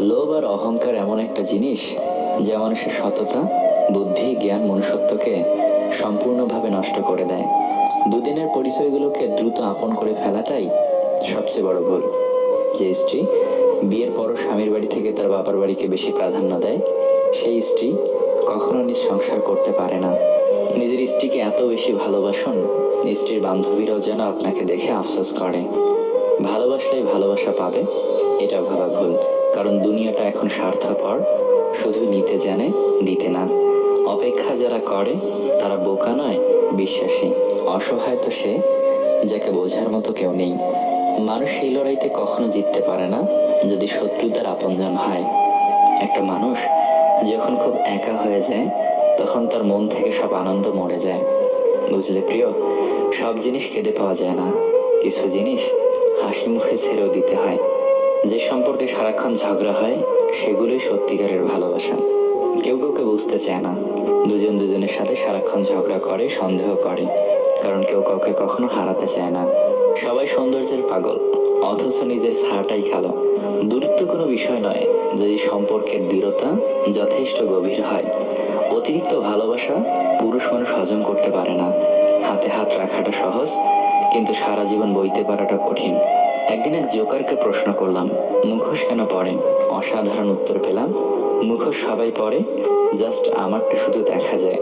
লোভ আর অহংকার এমন একটা জিনিস যা মানুষের সততা, বুদ্ধি, জ্ঞান, মনুষ্যত্বকে সম্পূর্ণভাবে নষ্ট করে দেয়। দুদিনের পরিচয়গুলোকে দ্রুত আপন করে ফেলাটাই সবচেয়ে বড় ভুল। যে স্ত্রী বিয়ের পরও স্বামীর বাড়ি থেকে তার বাবার বাড়িকে বেশি প্রাধান্য দেয়, সেই স্ত্রী কখনো নিজ সংসার করতে পারে না। নিজের স্ত্রীকে এত বেশি ভালোবাসুন, স্ত্রীর বান্ধবীরাও যেন আপনাকে দেখে আফসোস করে। ভালোবাসলেই ভালোবাসা পাবে এটা ভাবা ভুল। কারণ দুনিয়াটা এখন স্বার্থপর, শুধু নিতে জানে, দিতে না। অপেক্ষা যারা করে, তারা বোকা নয়, বিশ্বাসী। অসহায় তো সে, যাকে বোঝার মতো কেউ নেই। মানুষ সেই লড়াইতে কখনো জিততে পারে না, যদি শত্রু তার আপনজন হয়। একটা মানুষ যখন খুব একা হয়ে যায়, তখন তার মন থেকে সব আনন্দ মরে যায়। বুঝলে প্রিয়, সব জিনিস কেঁদে পাওয়া যায় না। কিছু জিনিস হাসি মুখে ছেড়েও দিতে হয়। যে সম্পর্কে সারাক্ষণ ঝগড়া হয়, সেগুলোই সত্যিকারের ভালোবাসা। কেউ কাউকে বুঝতে চায় না। দুজন দুজনের সাথে সারাক্ষণ ঝগড়া করে, সন্দেহ করে। কারণ কেউ কাউকে কখনো হারাতে চায় না। সবাই সৌন্দর্যের পাগল, অথচ নিজের ছাড়াটাই কালো। দূরত্ব কোনো বিষয় নয়। যদি সম্পর্কের দৃঢ়তা যথেষ্ট গভীর হয়, অতিরিক্ত ভালোবাসা পুরুষ মানুষ হজম করতে পারে না। হাতে হাত রাখাটা সহজ, কিন্তু সারা জীবন বইতে পারাটা কঠিন। একদিন এক জোকারকে প্রশ্ন করলাম, মুখোশ কেন পড়েন অসাধারণ উত্তর পেলাম, মুখোশ সবাই পড়ে জাস্ট আমারটা শুধু দেখা যায়।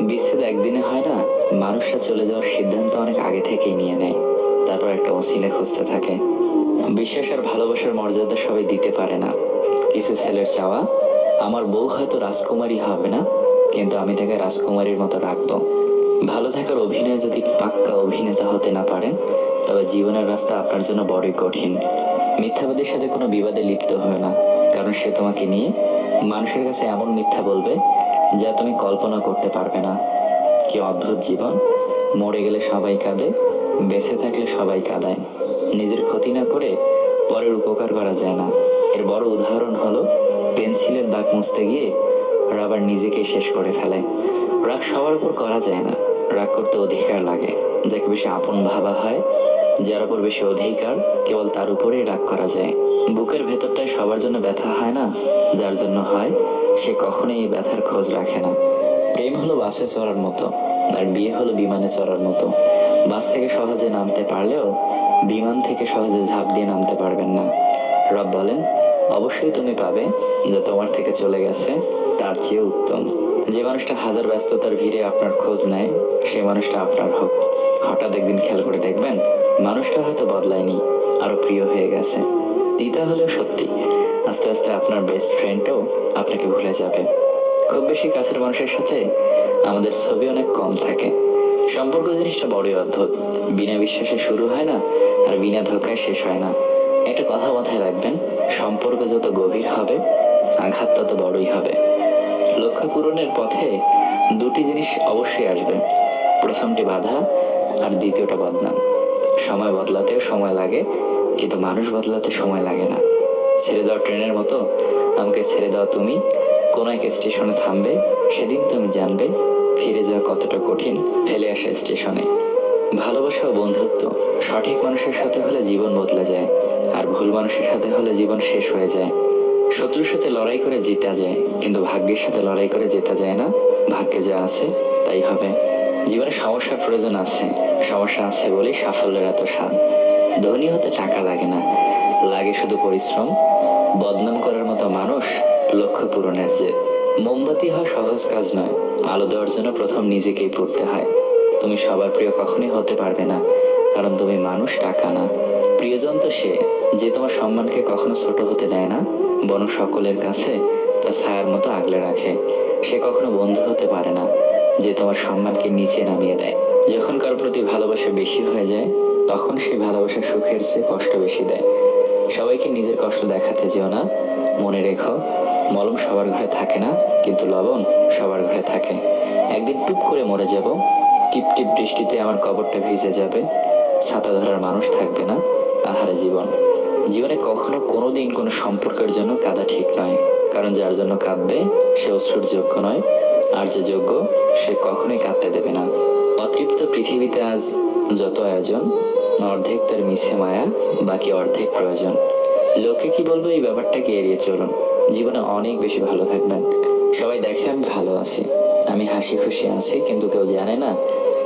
বিচ্ছেদ একদিনে হয় না, মানুষরা চলে যাওয়ার সিদ্ধান্ত অনেক আগে থেকেই নিয়ে নেয়। তারপর একটা অসিলে খুঁজতে থাকে। বিশ্বাস আর ভালোবাসার মর্যাদা সবাই দিতে পারে না। কিছু ছেলের চাওয়া, আমার বউ হয়তো রাজকুমারী হবে না, কিন্তু আমি তাকে রাজকুমারীর মতো রাখব। ভালো থাকার অভিনয় যদি পাক্কা অভিনেতা হতে না পারেন তবে জীবনের রাস্তা আপনার জন্য বড়ই কঠিন। মিথ্যাবাদীর সাথে কোনো বিবাদে লিপ্ত হয় না, কারণ সে তোমাকে নিয়ে মানুষের কাছে এমন মিথ্যা বলবে যা তুমি কল্পনা করতে পারবে না। কি অদ্ভুত জীবন। মরে গেলে সবাই কাঁদে, বেঁচে থাকলে সবাই কাঁদায়। নিজের ক্ষতি না করে পরের উপকার করা যায় না। এর বড় উদাহরণ হলো, পেন্সিলের দাগ মুছতে গিয়ে রাবার নিজেকে শেষ করে ফেলে। রাগ সবার উপর করা যায় না। রাগ করতে অধিকার লাগে, যাকে বেশি আপন ভাবা হয় যার উপর বেশি অধিকার কেবল তার উপরেই রাগ করা যায়। বুকের ভেতরটায় সবার জন্য ব্যথা হয় না? যার জন্য হয়, সে কখনোই এই ব্যথার খোঁজ রাখে না। প্রেম হলো বাসে চড়ার মতো, আর বিয়ে হলো বিমানে চড়ার মতো। বাস থেকে সহজে নামতে পারলেও বিমান থেকে সহজে ঝাঁপ দিয়ে নামতে পারবেন না। রব বলেন, অবশ্যই তুমি পাবে যে তোমার থেকে চলে গেছে, তার চেয়ে উত্তম। যে মানুষটা হাজার ব্যস্ততার ভিড়ে আপনার খোঁজ নেয়, সে মানুষটা আপনার হোক। হঠাৎ একদিন খেয়াল করে দেখবেন মানুষটা হয়তো বদলায়নি, আরও প্রিয় হয়ে গেছে। দিতে হলেও সত্যি। আস্তে আস্তে আপনার বেস্ট ফ্রেন্ডও আপনাকে ভুলে যাবে। খুব বেশি কাছের মানুষের সাথে আমাদের ছবি অনেক কম থাকে। সম্পর্ক জিনিসটা বড়ই অদ্ভুত। বিনা বিশ্বাসে শুরু হয় না, আর বিনা ধোকায় শেষ হয় না। একটা কথা মাথায় রাখবেন, সম্পর্ক যত গভীর হবে, আঘাত তত বড়ই হবে। লক্ষ্য পূরণের পথে দুটি জিনিস অবশ্যই আসবে। প্রথমটি বাধা, আর দ্বিতীয়টা বদনাম। সময় বদলাতেও সময় লাগে, কিন্তু মানুষ বদলাতে সময় লাগে না। ছেড়ে দেওয়া ট্রেনের মতো, আমাকে ছেড়ে দেওয়া তুমি। কোনো এক স্টেশনে থামবে, সেদিন তুমি জানবে, ফিরে যাওয়া কতটা কঠিন, ফেলে আসা স্টেশনে। ভালোবাসা ও বন্ধুত্ব, সঠিক মানুষের সাথে হলে জীবন বদলে যায়, আর ভুল মানুষের সাথে হলে জীবন শেষ হয়ে যায়। শত্রুর সাথে লড়াই করে জিতা যায়, কিন্তু ভাগ্যের সাথে লড়াই করে জেতা যায় না। ভাগ্যে যা আছে, তাই হবে। জীবনে সমস্যার প্রয়োজন আছে সমস্যা আছে বলেই সাফল্যের এত স্বাদ ধনী হতে টাকা লাগে না, লাগে শুধু পরিশ্রম। বদনাম করার মতো মানুষ লক্ষ্য পূরণের জেদ মোমবাতি হওয়া সহজ কাজ নয়, আলো দেওয়ার জন্য প্রথম নিজেকেই পড়তে হয়। তুমি সবার প্রিয় কখনোই হতে পারবে না, কারণ তুমি মানুষ, টাকা না। প্রিয়জন তো সে, যে তোমার সম্মানকে কখনো ছোট হতে দেয় না, বরং সকলের কাছে তা ছায়ার মতো আগলে রাখে। সে কখনো বন্ধু হতে পারে না যে তোমার সম্মানকে নিচে নামিয়ে দেয়। যখন কার প্রতি ভালোবাসা বেশি হয়ে যায়, তখন সেই ভালোবাসা সুখের চেয়ে কষ্ট বেশি দেয়। সবাইকে নিজের কষ্ট দেখাতে যেও না। মনে রেখো, মলম সবার ঘরে থাকে না, কিন্তু লবণ সবার ঘরে থাকে। একদিন টুপ করে মরে যাব। টিপ টিপ বৃষ্টিতে আমার কবরটা ভিজে যাবে। ছাতা ধরার মানুষ থাকবে না আহারে জীবন। জীবনে কখনো কোনো দিন কোনো সম্পর্কের জন্য কাঁদা ঠিক নয়। কারণ যার জন্য কাঁদবে সে অশ্রুর যোগ্য নয়। আর যে যোগ্য সে কখনোই কাঁদতে দেবে না। অতৃপ্ত পৃথিবীতে আজ যত আয়োজন, অর্ধেক তার মিছে মায়া, বাকি অর্ধেক প্রয়োজন। লোকে কি বলব এই ব্যাপারটাকে এড়িয়ে চলুন। জীবনে অনেক বেশি ভালো থাকবেন। সবাই দেখে আমি ভালো আছি। আমি হাসি খুশি আছি, কিন্তু কেউ জানে না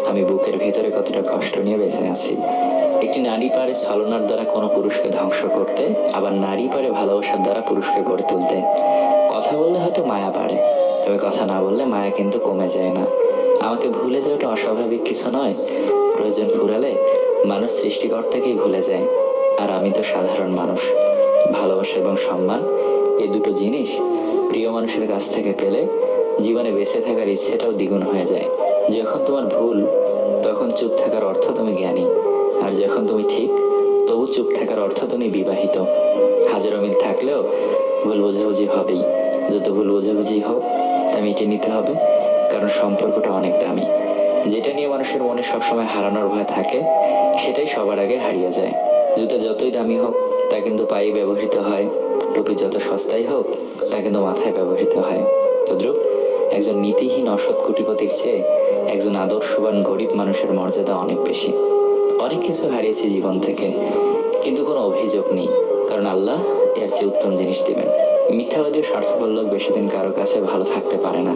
আমি বুকের ভেতরে কতটা কষ্ট নিয়ে বেঁচে আছি। একটি নারী পারে ছলনার দ্বারা কোনো পুরুষকে ধ্বংস করতে, আবার নারী পারে ভালোবাসার দ্বারা পুরুষকে গড়ে তুলতে। কথা বললে হয়তো মায়া পারে তবে কথা না বললে মায়া কিন্তু কমে যায় না। আমাকে ভুলে যাওয়াটা অস্বাভাবিক কিছু নয়। প্রয়োজন ফুরালে মানুষ সৃষ্টিকর্তাকেই ভুলে যায়। আর আমি তো সাধারণ মানুষ। ভালোবাসা এবং সম্মান, এই দুটো জিনিস প্রিয় মানুষের কাছ থেকে পেলে জীবনে বেঁচে থাকার ইচ্ছেটাও দ্বিগুণ হয়ে যায়। যখন তোমার ভুল, তখন চুপ থাকার অর্থ তুমি জ্ঞানী। আর যখন তুমি ঠিক, তবু চুপ থাকার অর্থ তুমি বিবাহিত। হাজারো মিল থাকলেও ভুল বোঝাবুঝি হবেই। যত ভুল বোঝাবুঝি হোক মিটিয়ে নিতে হবে, কারণ সম্পর্কটা অনেক দামি। যেটা নিয়ে মানুষের মনে সবসময় হারানোর ভয় থাকে, সেটাই সবার আগে হারিয়ে যায়। জুতা যতই দামি হোক, তা কিন্তু পায়ে ব্যবহৃত হয়। টুপি যত সস্তাই হোক, তা কিন্তু মাথায় ব্যবহৃত হয়। তদ্রুপ, একজন নীতিহীন অসৎ কোটিপতির চেয়ে একজন আদর্শবান গরিব মানুষের মর্যাদা অনেক বেশি। অনেক কিছু হারিয়েছি জীবন থেকে, কিন্তু কোনো অভিযোগ নেই, কারণ আল্লাহ এর চেয়ে উত্তম জিনিস দিবেন। মিথ্যাবাদী ও স্বার্থপর লোক বেশি দিন কারও কাছে ভালো থাকতে পারে না।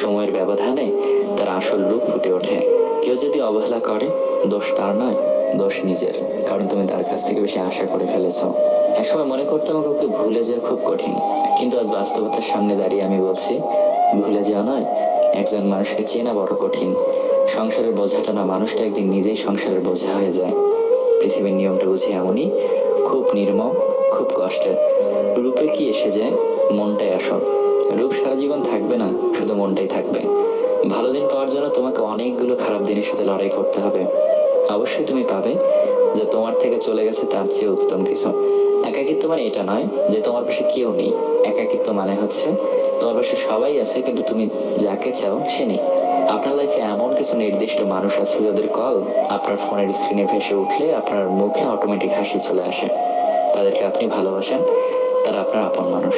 সময়ের ব্যবধানে তার আসল রূপ ফুটে ওঠে। কেউ যদি অবহেলা করে, দোষ তার নয়, দোষ নিজের। কারণ তুমি তার কাছ থেকে বেশি আশা করে ফেলেছো। একসময় মনে করতাম কাউকে ভুলে যাওয়া খুব কঠিন। কিন্তু আজ বাস্তবতার সামনে দাঁড়িয়ে আমি বলছি, ভুলে যাওয়া নয়, একজন মানুষকে চেনা বড় কঠিন। সংসারের বোঝাটা না, মানুষটা একদিন নিজেই সংসারের বোঝা হয়ে যায়। পৃথিবীর নিয়মটা বুঝি এমনই, খুব নির্মম খুব কষ্টের। রূপে কি এসে যায়? মনটাই আসল। রূপ সারা জীবন থাকবে না, শুধু মনটাই থাকবে। ভালো দিন পাওয়ার জন্য তোমাকে অনেকগুলো খারাপ দিনের সাথে লড়াই করতে হবে। অবশ্যই তুমি পাবে। যে তোমার থেকে চলে গেছে তার চেয়ে উত্তম কিছু। একাকিত্ব মানে এটা নয় যে তোমার পাশে কেউ নেই। একাকিত্ব মানে হচ্ছে, তোমার পাশে সবাই আছে, কিন্তু তুমি যাকে চাও সে নেই। আপনার লাইফে এমন কিছু নির্দিষ্ট মানুষ আছে যাদের কল আপনার ফোনের স্ক্রিনে ভেসে উঠলে আপনার মুখে অটোমেটিক হাসি চলে আসে। তাদেরকে আপনি ভালোবাসেন, তারা আপনার আপন মানুষ।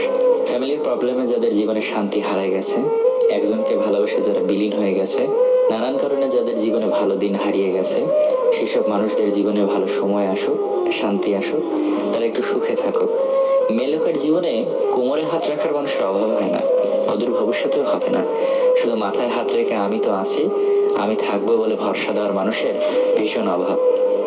ফ্যামিলির প্রবলেমে যাদের জীবনে শান্তি হারায় গেছে, একজনকে ভালোবেসে যারা বিলীন হয়ে গেছে, নানান কারণে যাদের জীবনে ভালো দিন হারিয়ে গেছে, সেসব মানুষদের জীবনে ভালো সময় আসুক, শান্তি আসুক, তারা একটু সুখে থাকুক। মেয়ে জীবনে কোমরে হাত রাখার মানুষের অভাব হয় না, অদূর ভবিষ্যতেও হবে না। শুধু মাথায় হাত রেখে আমি তো আছি, আমি থাকব বলে ভরসা দেওয়ার মানুষের ভীষণ অভাব।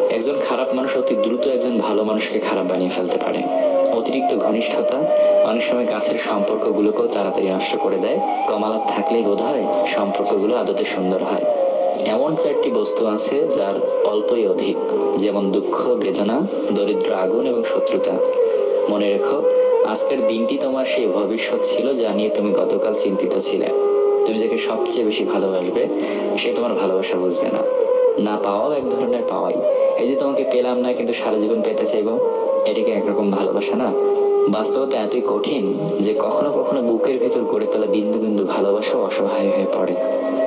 একজন খারাপ মানুষ অতি দ্রুত একজন ভালো মানুষকে খারাপ বানিয়ে ফেলতে পারে। অতিরিক্ত ঘনিষ্ঠতা অনেক সময় কাছের সম্পর্কগুলোকেও তাড়াতাড়ি নষ্ট করে দেয়। কমালাপ থাকলেই বোধ হয় সম্পর্কগুলো আদতে সুন্দর হয়। এমন চারটি বস্তু আছে যার অল্পই অধিক, যেমন দুঃখ, বেদনা, দরিদ্র আগুন এবং শত্রুতা। মনে রেখো, আজকের দিনটি তোমার সেই ভবিষ্যৎ ছিল যা নিয়ে তুমি গতকাল চিন্তিত ছিলে। তুমি যাকে সবচেয়ে বেশি ভালোবাসবে, সে তোমার ভালোবাসা বুঝবে না। না পাওয়াও এক ধরনের পাওয়াই। এই যে তোমাকে পেলাম না, কিন্তু সারা জীবন পেতে চাইব এটাকে একরকম ভালোবাসা না? বাস্তবতা এতই কঠিন যে কখনো কখনো বুকের ভেতর গড়ে তোলা বিন্দু বিন্দু ভালোবাসা অসহায় হয়ে পড়ে।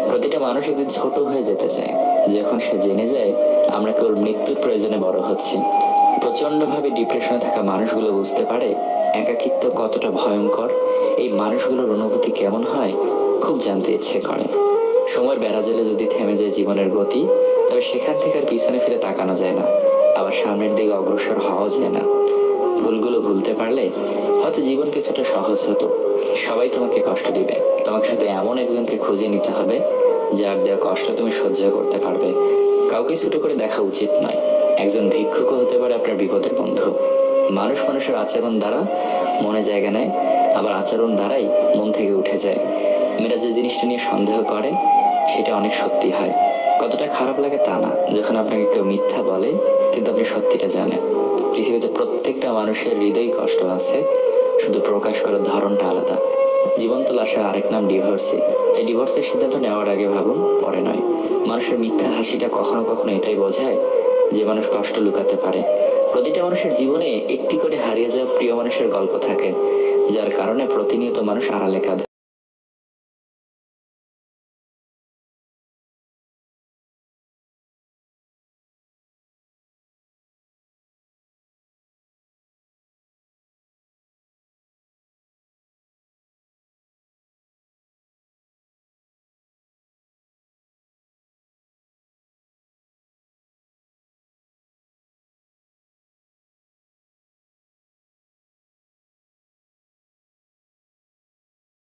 প্রতিটা মানুষ একদিন ছোট হয়ে যেতে চায়। যখন সে জেনে যায়, আমরা কেবল মৃত্যুর প্রয়োজনে বড় হচ্ছি। প্রচণ্ড ভাবে ডিপ্রেশনে থাকা মানুষগুলো বুঝতে পারে, একাকিত্ব কতটা ভয়ঙ্কর, এই মানুষগুলোর অনুভূতি কেমন হয়, খুব জানতে ইচ্ছে করে। সময়ের বেড়া জেলে যদি থেমে যায় জীবনের গতি তবে সেখান থেকে আর পিছনে ফিরে তাকানো যায় না। আবার সামনের দিকে অগ্রসর হওয়া যায় না। ভুলগুলো ভুলতে পারলে হয়তো জীবন কিছুটা সহজ হতো। সবাই তোমাকে কষ্ট দিবে। তোমাকে শুধু এমন একজনকে খুঁজে নিতে হবে, যার দেওয়া কষ্ট তুমি সহ্য করতে পারবে। কাউকে ছোট করে দেখা উচিত নয়। একজন ভিক্ষুকও হতে পারে আপনার বিপদের বন্ধু। মানুষ মানুষের আচরণ দ্বারা মনে জায়গা নেয়, আবার আচরণ দ্বারাই মন থেকে উঠে যায়। মেয়েরা যে জিনিসটা নিয়ে সন্দেহ করে, সেটা অনেক সত্যি হয়। কতটা খারাপ লাগে তা না, যখন আপনাকে কেউ মিথ্যা বলে, কিন্তু আপনি সত্যিটা জানেন। পৃথিবীতে প্রত্যেকটা মানুষের হৃদয় কষ্ট আছে, শুধু প্রকাশ করার ধরনটা আলাদা। জীবন্ত লাশের আরেক নাম ডিভোর্সি এই ডিভোর্সের সিদ্ধান্ত নেওয়ার আগে ভাবুন, পরে নয়। মানুষের মিথ্যা হাসিটা কখনো কখনো এটাই বোঝায় যে মানুষ কষ্ট লুকাতে পারে। প্রতিটা মানুষের জীবনে একটি করে হারিয়ে যাওয়া প্রিয় মানুষের গল্প থাকে, যার কারণে প্রতিনিয়ত মানুষ আড়ালে কাঁদে।